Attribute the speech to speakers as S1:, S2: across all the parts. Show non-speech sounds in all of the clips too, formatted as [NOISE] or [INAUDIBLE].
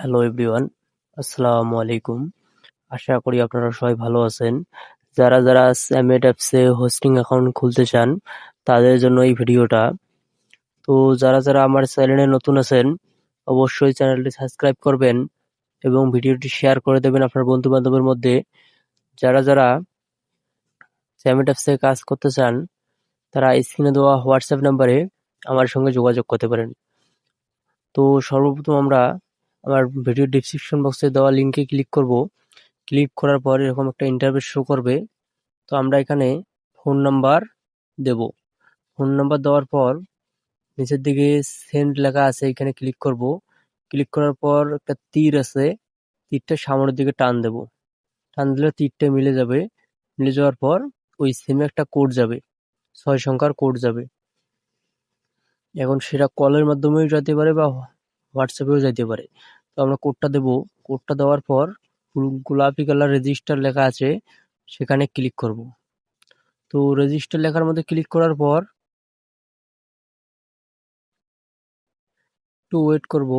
S1: Hello everyone আসসালামু আলাইকুম আশা করি আপনারা সবাই ভালো আছেন। যারা যারা স্যামেট অ্যাপসে হোস্টিং অ্যাকাউন্ট খুলতে চান, তাদের জন্য এই ভিডিওটা। তো যারা যারা আমার চ্যানেলে নতুন আছেন, অবশ্যই চ্যানেলটি সাবস্ক্রাইব করবেন এবং ভিডিওটি শেয়ার করে দেবেন আপনার বন্ধু বান্ধবের মধ্যে। যারা যারা স্যামেট অ্যাপসে কাজ করতে চান, তারা স্ক্রিনে দেওয়া হোয়াটসঅ্যাপ নাম্বারে আমার সঙ্গে যোগাযোগ করতে পারেন। তো সর্বপ্রথম আমরা আমার ভিডিও ডিসক্রিপশন বক্সে দেওয়া লিঙ্কে ক্লিক করব। ক্লিক করার পর এরকম একটা ইন্টারভেস শো করবে। তো আমরা এখানে ফোন নাম্বার দেব। ফোন নাম্বার দেওয়ার পর নিচের দিকে সেন্ড লেখা আছে, এখানে ক্লিক করব। ক্লিক করার পর একটা তীর আছে, তীরটা সামনের দিকে টান দেব। টান দিলে তীরটা মিলে যাবে। মিলে যাওয়ার পর ওই সিমে একটা কোড যাবে। ছয় সংখ্যার কোড যাবে। এখন সেটা কলের মাধ্যমেও যেতে পারে বা হোয়াটসঅ্যাপেও যাইতে পারে। তো আমরা কোডটা দেব। কোডটা দেওয়ার পর গোলাপি কালার রেজিস্টার লেখা আছে, সেখানে ক্লিক করব। তো রেজিস্টার লেখার মধ্যে ক্লিক করার পর একটু ওয়েট করব।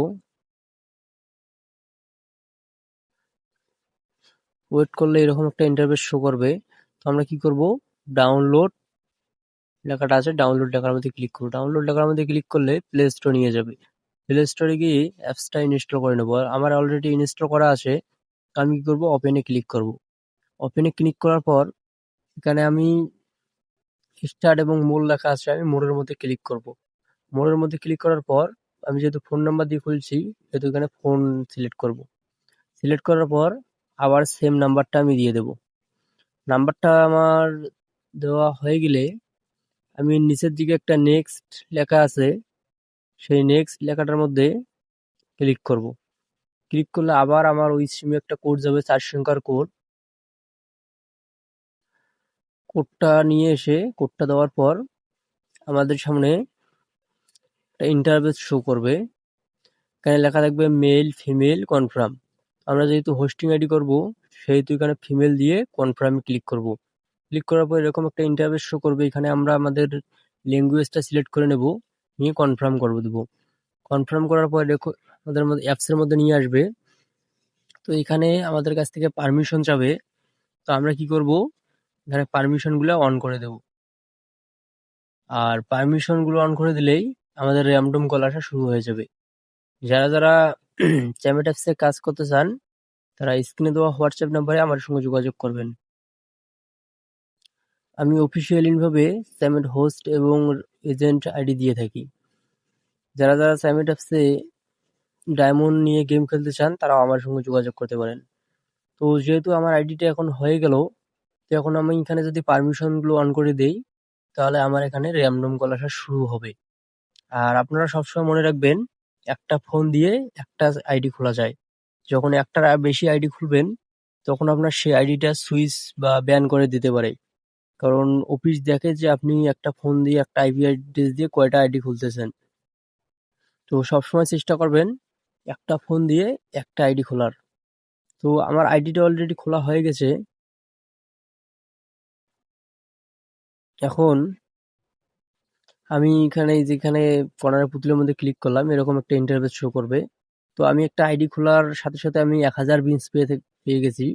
S1: ওয়েট করলে এরকম একটা ইন্টারভেস শো করবে। তো আমরা কি করব? ডাউনলোড লেখাটা আছে ডাউনলোড লেখার মধ্যে ক্লিক করব। ডাউনলোড লেখার মধ্যে ক্লিক করলে প্লে স্টোর নিয়ে যাবে। প্লে স্টোরে গিয়ে অ্যাপসটা ইনস্টল করে নেব। আমার অলরেডি ইনস্টল করা আছে। আমি কি করব? ওপেনে ক্লিক করব। ওপেনে ক্লিক করার পর এখানে আমি স্টার্ট এবং মোড লেখা আছে। আমি মোড়ের মধ্যে ক্লিক করব। মোড়ের মধ্যে ক্লিক করার পর আমি যেহেতু ফোন নাম্বার দিয়ে খুলছি, সেহেতু এখানে ফোন সিলেক্ট করব। সিলেক্ট করার পর আবার সেম নাম্বারটা আমি দিয়ে দেব। নাম্বারটা আমার দেওয়া হয়ে গেলে আমি নিচের দিকে একটা নেক্সট লেখা আছে। সেই নেক্সট লেখাটার মধ্যে ক্লিক করব। ক্লিক করলে আবার আমার ওই সিমে একটা কোড যাবে চার সংখ্যার কোড কোডটা নিয়ে এসে কোডটা দেওয়ার পর আমাদের সামনে একটা ইন্টারভেস শো করবে। এখানে লেখা থাকবে মেল ফিমেল কনফার্ম আমরা যেহেতু হোস্টিং আইডি করব, সেহেতু এখানে ফিমেল দিয়ে কনফার্মে ক্লিক করব। ক্লিক করার পর এরকম একটা ইন্টারভেস শো করবে। এখানে আমরা আমাদের ল্যাঙ্গুয়েজটা সিলেক্ট করে নেব। নিয়ে কনফার্ম করব দেবো। কনফার্ম করার পর দেখো, আমাদের মধ্যে অ্যাপসের মধ্যে নিয়ে আসবে। তো এখানে আমাদের কাছ থেকে পারমিশন চাবে। তো আমরা কি করব? এখানে পারমিশনগুলো অন করে দেব। আর পারমিশনগুলো অন করে দিলেই আমাদের র্যামডম কল আসা শুরু হয়ে যাবে। যারা যারা [CLEARS THROAT] চ্যামেট অ্যাপসে কাজ করতে চান, তারা স্ক্রিনে দেওয়া হোয়াটসঅ্যাপ নাম্বারে আমার সঙ্গে যোগাযোগ করবেন। আমি অফিসিয়ালিভাবে স্যামেট হোস্ট এবং এজেন্ট আইডি দিয়ে থাকি। যারা যারা স্যামেট ডায়মন্ড নিয়ে গেম খেলতে চান, তারাও আমার সঙ্গে যোগাযোগ করতে পারেন। তো যেহেতু আমার আইডিটা এখন হয়ে গেল, তো এখন আমি এখানে যদি পারমিশনগুলো অন করে দেই, তাহলে আমার এখানে র্যামডম কল আসা শুরু হবে। আর আপনারা সবসময় মনে রাখবেন, একটা ফোন দিয়ে একটা আইডি খোলা যায়। যখন একটার বেশি আইডি খুলবেন, তখন আপনার সেই আইডিটা সুইচ বা ব্যান করে দিতে পারে। কারণ অফিস দেখে যে আপনি একটা ফোন দিয়ে, একটা আইপি অ্যাড্রেস দিয়ে কয়টা আইডি খুলতেছেন। তো সবসময় চেষ্টা করবেন একটা ফোন দিয়ে একটা আইডি খোলার। তো আমার আইডিটা অলরেডি খোলা হয়ে গেছে। এখন আমি এখানে, যেখানে কর্নার পুতুলের মধ্যে ক্লিক করলাম, এরকম একটা ইন্টারভেস শো করবে। তো আমি একটা আইডি খোলার সাথে সাথে আমি এক হাজার বিনস পেয়ে পেয়ে গেছি।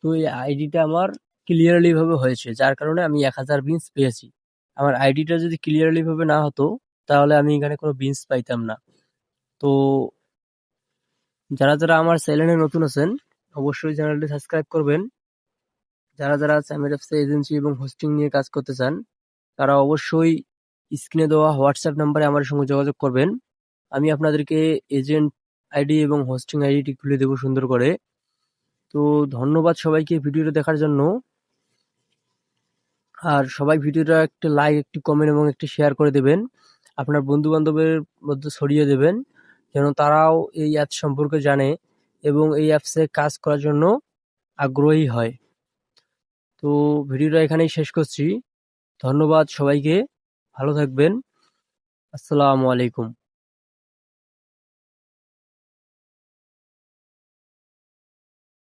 S1: তো এই আইডিটা আমার ক্লিয়ারলি ভাবে হয়েছে, যার কারণে আমি এক হাজার বিনস পেয়েছি। আমার আইডিটা যদি ক্লিয়ারলি ভাবে না হতো, তাহলে আমি এখানে কোনো বিনস পাইতাম না। তো যারা যারা আমার চ্যানেলে নতুন আছেন, অবশ্যই চ্যানেলটি সাবস্ক্রাইব করবেন। যারা যারা স্যামের এজেন্সি এবং হোস্টিং নিয়ে কাজ করতে চান, তারা অবশ্যই স্ক্রিনে দেওয়া হোয়াটসঅ্যাপ নাম্বারে আমার সঙ্গে যোগাযোগ করবেন। আমি আপনাদেরকে এজেন্ট আইডি এবং হোস্টিং আইডিটি খুলে দেবো সুন্দর করে। তো ধন্যবাদ সবাইকে ভিডিওটা দেখার জন্য। আর সবাই ভিডিওটা একটা লাইক একটি কমেন্ট এবং একটি শেয়ার করে দেবেন। আপনার বন্ধু বান্ধবের মধ্যে ছড়িয়ে দেবেন, যেন তারাও এই অ্যাপ সম্পর্কে জানে এবং এই অ্যাপসে কাজ করার জন্য আগ্রহী হয়। তো ভিডিওটা এখানেই শেষ করছি। ধন্যবাদ সবাইকে। ভালো থাকবেন। আসসালামু আলাইকুম।